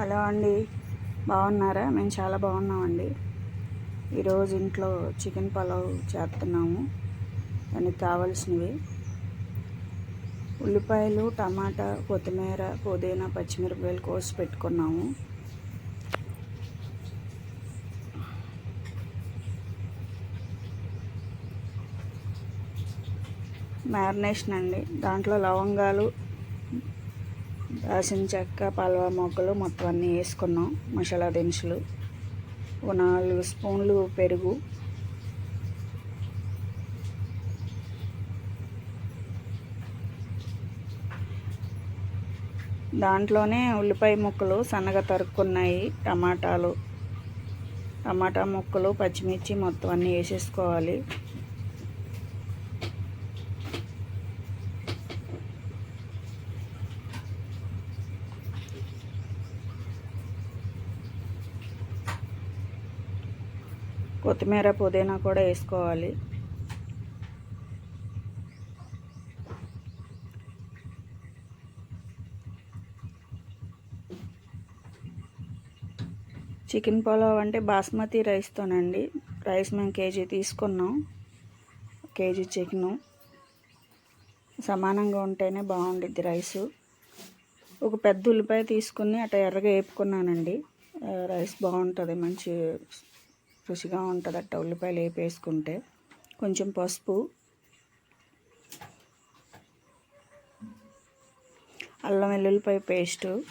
Hello అండి. బాగున్నారా? మేము చాలా బాగున్నామండి. ఈరోజు ఇంట్లో చికెన్ పలావ్ చేస్తున్నాము. దానికి కావాల్సినవి. ఉల్లిపాయలు టమాటా కొత్తిమీర పుదీనా పచ్చిమిరపకాయలు కోసి పెట్టుకున్నాము. మ్యారినేషన్ అండి. దాంట్లో లవంగాలు రాసిన చెక్క పలవ మొక్కలు మొత్తం అన్నీ వేసుకున్నాం. మసాలా దినుసులు. ఒక నాలుగు స్పూన్లు పెరుగు. దాంట్లోనే ఉల్లిపాయ ముక్కలు సన్నగా తరుక్కున్నాయి. టమాటాలు. టమాటా ముక్కలు పచ్చిమిర్చి మొత్తం అన్నీ వేసేసుకోవాలి. కొత్తిమీర పుదీనా కూడా వేసుకోవాలి. చికెన్ పులావ్ అంటే బాస్మతి రైస్తోనండి రైస్ మేము కేజీ తీసుకున్నాం. KG chicken. సమానంగా ఉంటేనే బాగుండిద్ది రైసు. ఒక పెద్ద ఉల్లిపాయ తీసుకుని అట్లా ఎర్రగా వేపుకున్నానండి. రైస్ బాగుంటుంది మంచి రుచిగా ఉంటుందట ఉల్లిపాయలు వేపేసుకుంటే కొంచెం పసుపు. అల్లం వెల్లుల్లిపాయ పేస్టు.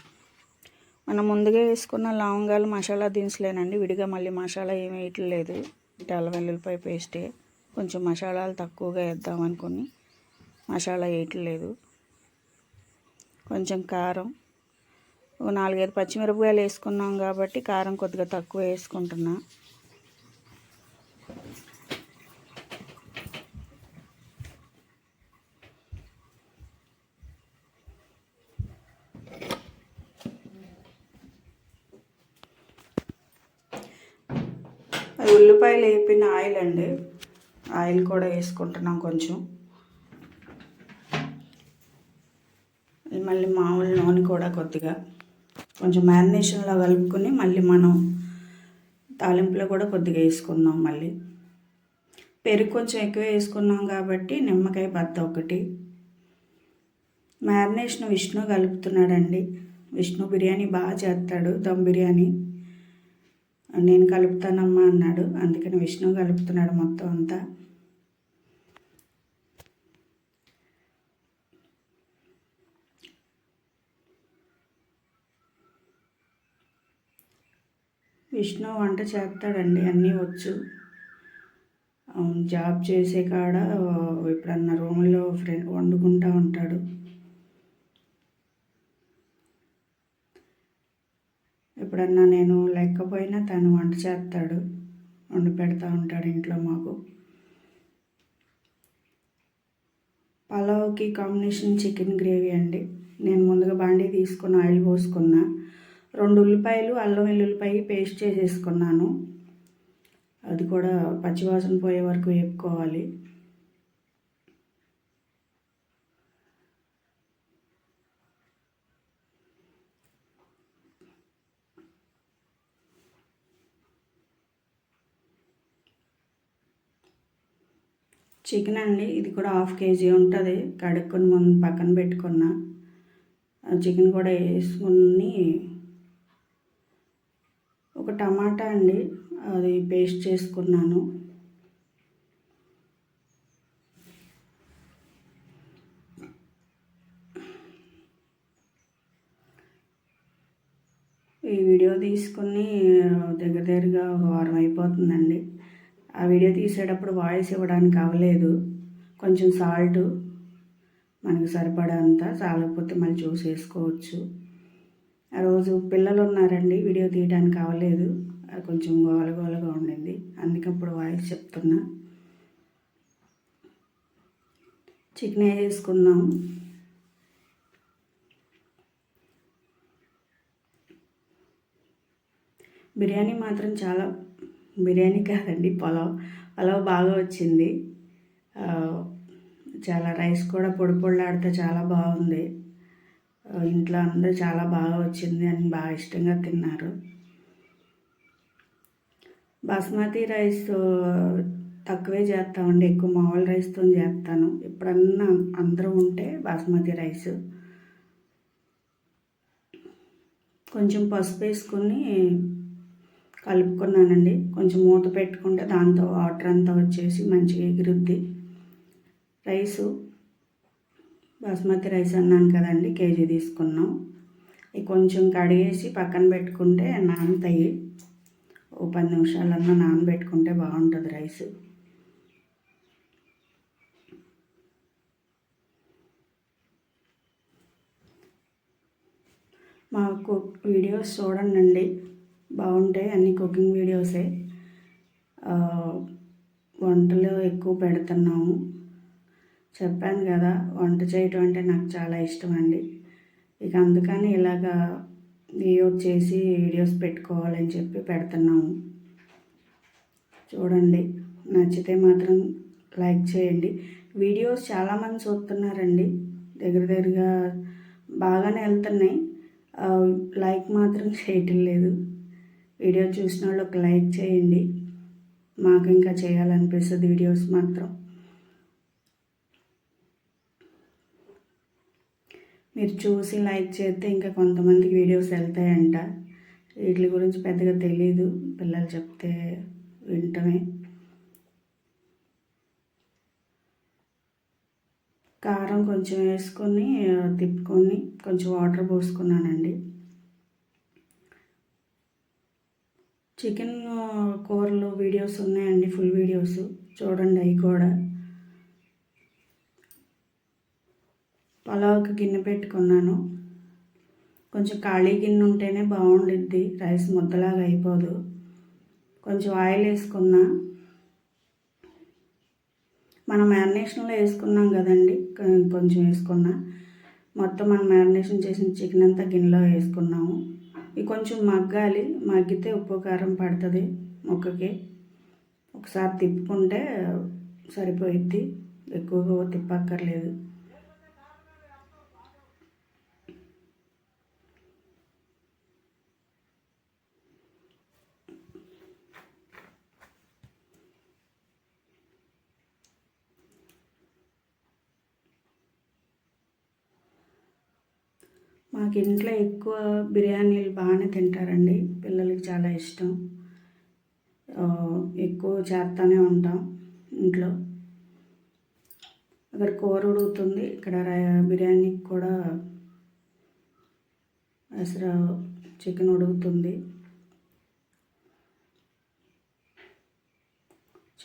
మనం ముందుగా వేసుకున్న లవంగాలు మసాలా దినుసులేనండి. విడిగా మళ్ళీ మసాలా ఏమి వేయట్లేదు. అంటే అల్లం వెల్లుల్లిపాయ పేస్టే. కొంచెం మసాలాలు తక్కువగా వేద్దాం అనుకుని మసాలా వేయట్లేదు. కొంచెం కారం. ఒక నాలుగైదు పచ్చిమిరపకాయలు వేసుకున్నాం కాబట్టి కారం కొద్దిగా తక్కువ వేసుకుంటున్నా. ఉల్లిపాయలు వేపిన ఆయిల్ అండి. ఆయిల్ కూడా వేసుకుంటున్నాం కొంచెం. మళ్ళీ మామూలు నూనె కూడా కొద్దిగా. కొంచెం మ్యారినేషన్లో కలుపుకొని మళ్ళీ మనం తాలింపులో కూడా కొద్దిగా వేసుకుందాం మళ్ళీ. పెరుగు కొంచెం ఎక్కువ వేసుకున్నాం కాబట్టి నిమ్మకాయ బద్ద ఒకటి. మ్యారినేషన్ విష్ణు కలుపుతున్నాడండి. విష్ణు బిర్యానీ బాగా చేస్తాడు దమ్ బిర్యానీ. నేను కలుపుతానమ్మా అన్నాడు. అందుకని విష్ణు కలుపుతున్నాడు మొత్తం అంతా. విష్ణు వంట చేస్తాడండి అన్నీ వచ్చు. జాబ్ చేసే కాడ ఎప్పుడన్నా రూమ్లో ఫ్రెండ్ వండుకుంటూ ఉంటాడు. ఎప్పుడన్నా నేను లేకపోయినా తను వంట చేస్తాడు. వండి పెడతా ఉంటాడు ఇంట్లో మాకు. పలావ్కి కాంబినేషన్ చికెన్ గ్రేవీ అండి. నేను ముందుగా బాండీ తీసుకుని ఆయిల్ పోసుకున్నా. రెండు ఉల్లిపాయలు అల్లం వెల్లుల్లిపాయ పేస్ట్ చేసేసుకున్నాను. అది కూడా పచ్చివాసన పోయే వరకు వేపుకోవాలి. చికెన్ అండి. ఇది కూడా హాఫ్ కేజీ ఉంటుంది. కడుక్కొని ముందు పక్కన పెట్టుకున్న. చికెన్ కూడా వేసుకుని ఒక టమాటా అండి. అది పేస్ట్ చేసుకున్నాను. ఈ వీడియో తీసుకుని దగ్గర దగ్గరగా వారం అయిపోతుందండి. ఆ వీడియో తీసేటప్పుడు వాయిస్ ఇవ్వడానికి అవ్వలేదు. కొంచెం సాల్ట్ మనకు సరిపడంత చాలకపోతే మళ్ళీ చూసేసుకోవచ్చు ఆ రోజు పిల్లలు ఉన్నారండి వీడియో తీయడానికి అవ్వలేదు. కొంచెం గోలగోలగా ఉండింది. అందుకే ఇప్పుడు వాయిస్ చెప్తున్నా. చికెన్ వేసుకుందాం బిర్యానీ మాత్రం చాలా బిర్యానీ కాదండి పొలావ్. పొలావ్ బాగా వచ్చింది. చాలా రైస్ కూడా పొడి పొడిలాడితే చాలా బాగుంది. ఇంట్లో అందరూ చాలా బాగా వచ్చింది అని బాగా ఇష్టంగా తిన్నారు. బాస్మతి రైస్ తక్కువే చేస్తామండి. ఎక్కువ మామూలు రైస్తో చేస్తాను. ఎప్పుడన్నా అందరూ ఉంటే బాస్మతి రైస్. కొంచెం పసుపు వేసుకుని కలుపుకున్నానండి. కొంచెం మూత పెట్టుకుంటే దాంతో వాటర్ అంతా వచ్చేసి మంచిగా ఎగురుద్ది. రైసు బాస్మతి రైస్ అన్నాను కదండి కేజీ తీసుకున్నాం. ఇవి కొంచెం కడిగేసి పక్కన పెట్టుకుంటే నానతాయి. ఓ పది నిమిషాలన్నా నానబెట్టుకుంటే బాగుంటుంది రైస్. మాకు వీడియోస్ చూడండి బాగుంటాయి అన్ని కుకింగ్ వీడియోసే. వంటలు ఎక్కువ పెడుతున్నాము. చెప్పాను కదా వంట చేయటం అంటే నాకు చాలా ఇష్టం అండి ఇక అందుకని ఇలాగా వీడియో చేసి వీడియోస్ పెట్టుకోవాలని చెప్పి పెడుతున్నాము. చూడండి నచ్చితే మాత్రం లైక్ చేయండి. వీడియోస్ చాలామంది చూస్తున్నారండి. దగ్గర దగ్గరగా బాగానే వెళ్తున్నాయి. లైక్ మాత్రం చేయటం లేదు. వీడియో చూసిన వాళ్ళు ఒక లైక్ చేయండి. మాకు ఇంకా చేయాలనిపిస్తుంది వీడియోస్ మాత్రం. మీరు చూసి లైక్ చేస్తే ఇంకా కొంతమందికి వీడియోస్ వెళ్తాయంట. వీటి గురించి పెద్దగా తెలీదు. పిల్లలు చెప్తే వింటమే. కారం కొంచెం వేసుకొని తిప్పుకొని కొంచెం వాటర్ పోసుకున్నానండి. చికెన్ కూరలు వీడియోస్ ఉన్నాయండి ఫుల్ వీడియోస్. చూడండి అవి కూడా. పలావ్కి గిన్నె పెట్టుకున్నాను. కొంచెం ఖాళీ గిన్నె ఉంటేనే బాగుండిద్ది రైస్ ముద్దలాగా అయిపోదు. కొంచెం ఆయిల్ వేసుకున్నా. మనం మ్యారినేషన్లో వేసుకున్నాం కదండి కొంచెం వేసుకున్నా. మొత్తం మనం మ్యారినేషన్ చేసిన చికెన్ అంతా గిన్నెలో వేసుకున్నాము. ఇది కొంచెం మగ్గాలి. మగ్గితే ఉప్పు కారం పడుతుంది ముక్కకి. ఒకసారి తిప్పుకుంటే సరిపోయిద్ది. ఎక్కువగా తిప్పక్కర్లేదు. మాకు ఇంట్లో ఎక్కువ బిర్యానీలు బాగానే తింటారండి. పిల్లలకి చాలా ఇష్టం. ఎక్కువ చేస్తూనే ఉంటాం ఇంట్లో. అక్కడ కూర ఉడుకుతుంది. ఇక్కడ రై- బిర్యానీకి కూడా అసలు చికెన్ ఉడుకుతుంది.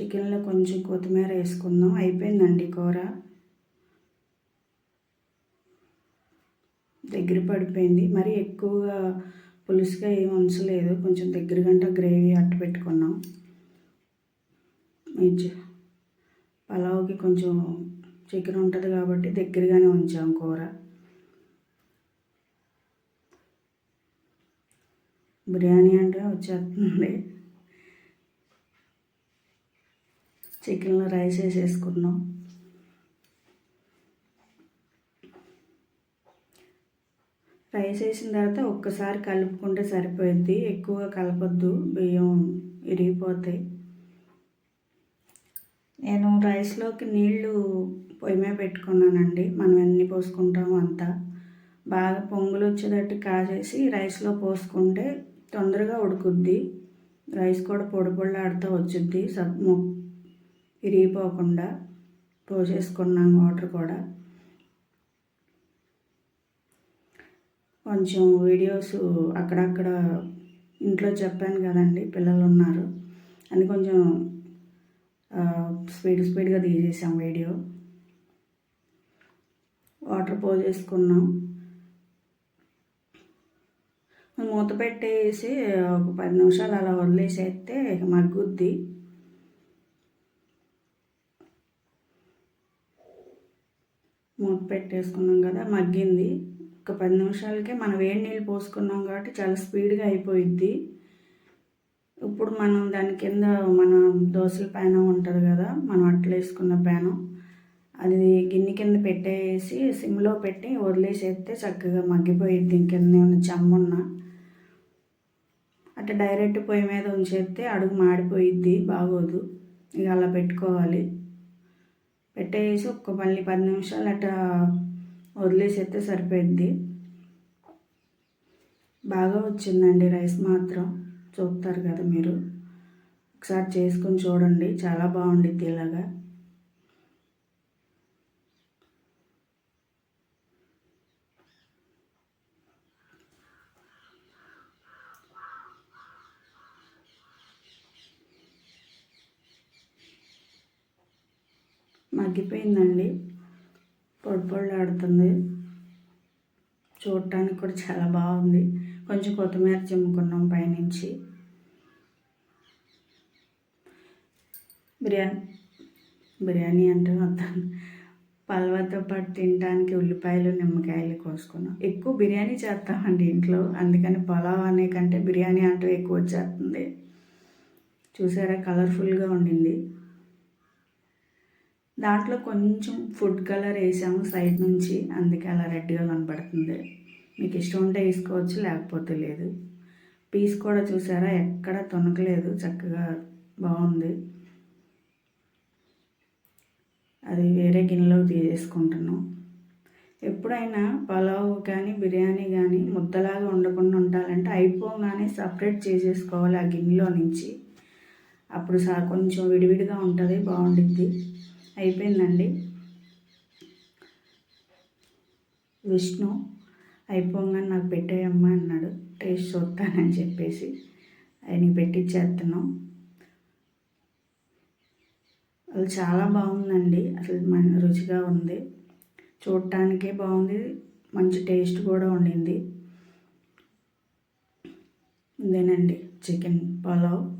చికెన్లో కొంచెం కొత్తిమీర వేసుకుందాం. అయిపోయిందండి కూర. దగ్గర పడిపోయింది. మరి ఎక్కువగా పులుసుగా ఏం ఉంచలేదు. కొంచెం దగ్గర గంట గ్రేవీ అట్టు పెట్టుకున్నాం. పలావ్కి కొంచెం చికెన్ ఉంటుంది కాబట్టి దగ్గరగానే ఉంచాం కూర. బిర్యానీ అంటే వచ్చేస్తుంది. చికెన్లో రైస్ వేసేసుకున్నాం. ఫ్రై చేసిన తర్వాత ఒక్కసారి కలుపుకుంటే సరిపోద్ది ఎక్కువగా కలపొద్దు. బియ్యం ఇరిగిపోతాయి. నేను రైస్లోకి నీళ్ళు పొయ్యి పెట్టుకున్నానండి. మనం ఎన్ని పోసుకుంటామో అంతా. బాగా పొంగులు వచ్చేటట్టు కాసేసి రైస్లో పోసుకుంటే తొందరగా ఉడుకుద్ది. రైస్ కూడా పొడి వచ్చుద్ది. సబ్ ఇరిగిపోకుండా పోసేసుకున్నాం వాటర్ కూడా. కొంచెం వీడియోస్ అక్కడక్కడ ఇంట్లో చెప్పాను కదండి పిల్లలు ఉన్నారు అని కొంచెం స్పీడ్ స్పీడ్గా తీసేసాం వీడియో. వాటర్ పోసేసుకున్నాం మూత పెట్టేసి ఒక పది నిమిషాలు అలా వదిలేసేస్తే మగ్గుద్ది. మూత పెట్టేసుకున్నాం కదా మగ్గింది. ఒక పది నిమిషాలకే మనం వేడి నీళ్ళు పోసుకున్నాం కాబట్టి చాలా స్పీడ్గా అయిపోయిద్ది. ఇప్పుడు మనం దాని కింద మన దోశల ప్యానం ఉంటుంది కదా మనం అట్లా వేసుకున్న ప్యానం అది గిన్నె కింద పెట్టేసి సిమ్లో పెట్టి వదిలేసేస్తే చక్కగా మగ్గిపోయిద్ది. ఇంకెంత ఏమైనా చెమ్మున్నా అట్లా డైరెక్ట్ పొయ్యి మీద ఉంచేస్తే అడుగు మాడిపోయిద్ది బాగోదు. ఇక అలా పెట్టుకోవాలి. పెట్టేసి ఒక్క మళ్ళీ పది నిమిషాలు అట్లా వదిలేసేస్తే సరిపోయింది. బాగా వచ్చిందండి రైస్ మాత్రం. చూస్తారు కదా మీరు. ఒకసారి చేసుకొని చూడండి. చాలా బాగుండిద్ది ఇలాగా. మగ్గిపోయిందండి. పొడి పొడిలాడుతుంది చూడటానికి కూడా చాలా బాగుంది. కొంచెం కొత్తిమీర చిమ్ముకున్నాం పైనుంచి. బిర్యానీ బిర్యానీ అంటే మొత్తం పల్వతో పాటు తినడానికి ఉల్లిపాయలు నిమ్మకాయలు కోసుకున్నాం. ఎక్కువ బిర్యానీ చేస్తామండి ఇంట్లో. అందుకని పొలావ్ అనే కంటే బిర్యానీ అంటూ ఎక్కువ వచ్చేస్తుంది. చూసారా? కలర్ఫుల్గా ఉండింది. దాంట్లో కొంచెం ఫుడ్ కలర్ వేసాము సైడ్ నుంచి. అందుకే అలా రెడ్గా కనపడుతుంది మీకు ఇష్టం ఉంటే వేసుకోవచ్చు లేకపోతే లేదు. పీస్ కూడా చూసారా? ఎక్కడ తొనకలేదు. చక్కగా బాగుంది. అది వేరే గిన్నెలో తీసేసుకుంటున్నాం. ఎప్పుడైనా పలావ్ కానీ బిర్యానీ కానీ ముద్దలాగా ఉండకుండా ఉండాలంటే అయిపోగానే సపరేట్ చేసేసుకోవాలి ఆ గిన్నెలో నుంచి. అప్పుడు సా కొంచెం విడివిడిగా ఉంటుంది బాగుండిద్ది. అయిపోయిందండి. విష్ణు అయిపోగానే నాకు పెట్టేయమ్మా అన్నాడు. టేస్ట్ చూస్తానని చెప్పేసి. ఆయనకి పెట్టించేస్తున్నాం అది చాలా బాగుందండి. అసలు మన రుచిగా ఉంది. చూడటానికే బాగుంది. మంచి టేస్ట్ కూడా ఉండింది. ఇదేనండి చికెన్ పలావ్.